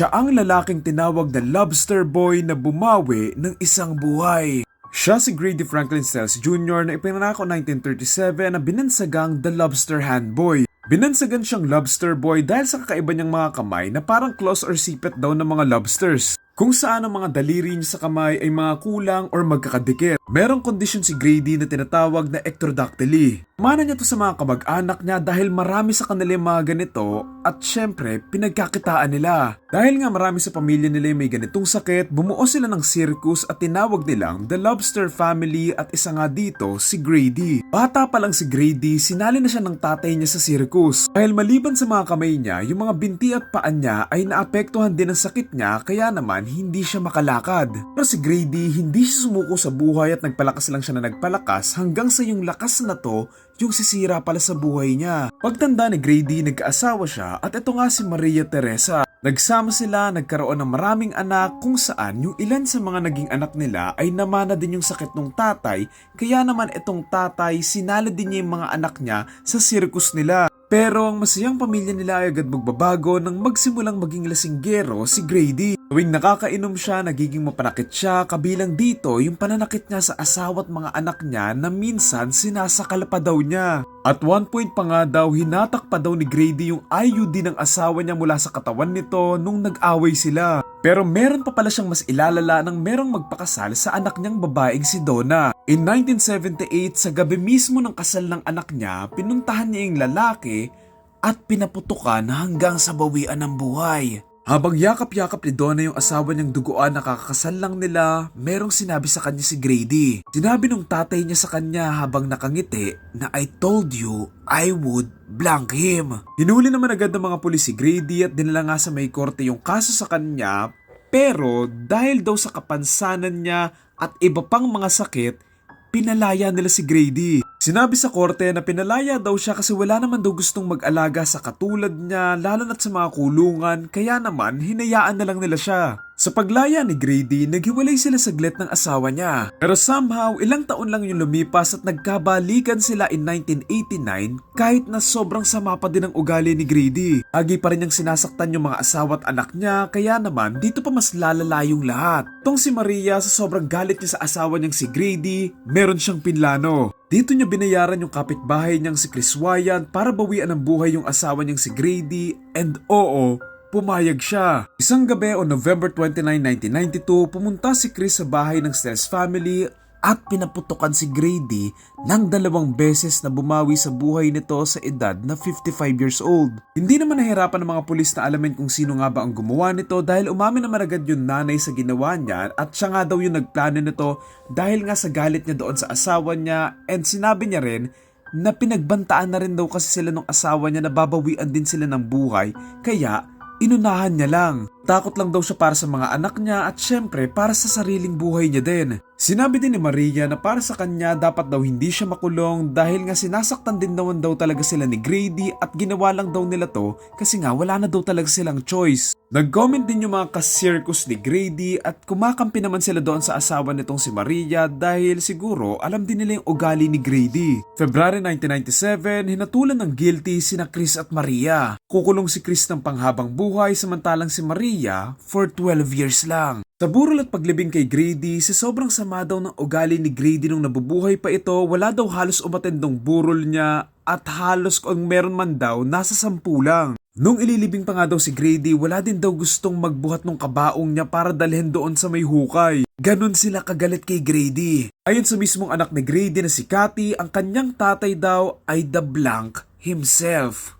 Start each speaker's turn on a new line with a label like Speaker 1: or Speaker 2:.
Speaker 1: Siya ang lalaking tinawag na lobster boy na bumawi ng isang buhay. Siya si Grady Franklin Sells Jr. na ipinanako 1937 na binansagang The Lobster Hand Boy. Binansagan siyang lobster boy dahil sa kakaiba niyang mga kamay na parang claws or sipet daw ng mga lobsters. Kung saan ang mga daliri niya sa kamay ay mga kulang or magkakadikit. Merong kondisyon si Grady na tinatawag na ectrodactyly. Mana niya to sa mga kamag-anak niya dahil marami sa kanila yung mga ganito at syempre pinagkakitaan nila. Dahil nga marami sa pamilya nila yung may ganitong sakit, bumuo sila ng circus at tinawag nilang The Lobster Family at isa nga dito si Grady. Bata pa lang si Grady, sinali na siya ng tatay niya sa circus. Dahil maliban sa mga kamay niya, yung mga binti at paan niya ay naapektuhan din ng sakit niya kaya naman hindi siya makalakad. Pero si Grady hindi siya sumuko sa buhay at nagpalakas lang siya na nagpalakas hanggang sa yung lakas na to yung sisira pala sa buhay niya. Pagtanda ni Grady, nagkaasawa siya at ito nga si Maria Teresa. Nagsama sila, nagkaroon ng maraming anak kung saan yung ilan sa mga naging anak nila ay namana din yung sakit ng tatay kaya naman itong tatay sinala din niya yung mga anak niya sa circus nila. Pero ang masayang pamilya nila ay agad magbabago nang magsimulang maging lasinggero si Grady. Tuwing nakakainom siya, nagiging mapanakit siya, kabilang dito yung pananakit niya sa asawa at mga anak niya na minsan sinasakal pa daw niya. At one point pa nga daw, hinatak pa daw ni Grady yung IUD ng asawa niya mula sa katawan nito nung nag-away sila. Pero meron pa pala siyang mas ilalala nang merong magpakasal sa anak niyang babaeng si Donna. In 1978, sa gabi mismo ng kasal ng anak niya, pinuntahan niya yung lalaki at pinaputukan hanggang sa bawian ng buhay. Habang yakap-yakap ni Donna yung asawa niyang duguan na kakasal lang nila, merong sinabi sa kanya si Grady. Sinabi nung tatay niya sa kanya habang nakangiti na I told you I would blank him. Hinuli naman agad ng mga pulis si Grady at dinala nga sa may korte yung kaso sa kanya pero dahil daw sa kapansanan niya at iba pang mga sakit, pinalaya nila si Grady. Sinabi sa korte na pinalaya daw siya kasi wala naman daw gustong mag-alaga sa katulad niya lalo na't sa mga kulungan kaya naman hinayaan na lang nila siya. Sa paglaya ni Grady, naghiwalay sila saglit ng asawa niya. Pero somehow, ilang taon lang yung lumipas at nagkabalikan sila in 1989 kahit na sobrang sama pa din ang ugali ni Grady. Agi pa rin niyang sinasaktan yung mga asawa at anak niya kaya naman dito pa mas lalala yung lahat. Tong si Maria sa sobrang galit niya sa asawa niyang si Grady, meron siyang pinlano. Dito niya binayaran yung kapitbahay niyang si Chris Wyan para bawian ng buhay yung asawa niyang si Grady and oo, pumayag siya. Isang gabi o November 29, 1992, pumunta si Chris sa bahay ng Stelz family at pinaputukan si Grady ng dalawang beses na bumawi sa buhay nito sa edad na 55 years old. Hindi naman nahirapan ng mga pulis na alamin kung sino nga ba ang gumawa nito dahil umamin naman agad yung nanay sa ginawa niya at siya nga daw yung nagplano nito dahil nga sa galit niya doon sa asawa niya and sinabi niya rin na pinagbantaan na rin daw kasi sila ng asawa niya na babawian din sila ng buhay kaya inunahan niya lang. Takot lang daw siya para sa mga anak niya at syempre para sa sariling buhay niya din. Sinabi din ni Maria na para sa kanya dapat daw hindi siya makulong dahil nga sinasaktan din naman daw talaga sila ni Grady at ginawa lang daw nila to kasi nga wala na daw talaga silang choice. Nag-comment din yung mga kasirkus ni Grady at kumakampi naman sila doon sa asawa nitong si Maria dahil siguro alam din nila yung ugali ni Grady. February 1997, hinatulan ng guilty sina Chris at Maria. Kukulong si Chris ng panghabang buhay samantalang si Maria for 12 years lang. Sa burol at paglibing kay Grady, sa sobrang sama daw ng ugali ni Grady nung nabubuhay pa ito, wala daw halos umatendong burol niya at halos kung meron man daw, nasa sampu lang. Nung ililibing pa nga daw si Grady, wala din daw gustong magbuhat ng kabaong niya para dalhin doon sa may hukay. Ganon sila kagalit kay Grady. Ayon sa mismong anak ni Grady na si Cathy, ang kanyang tatay daw ay the blank himself.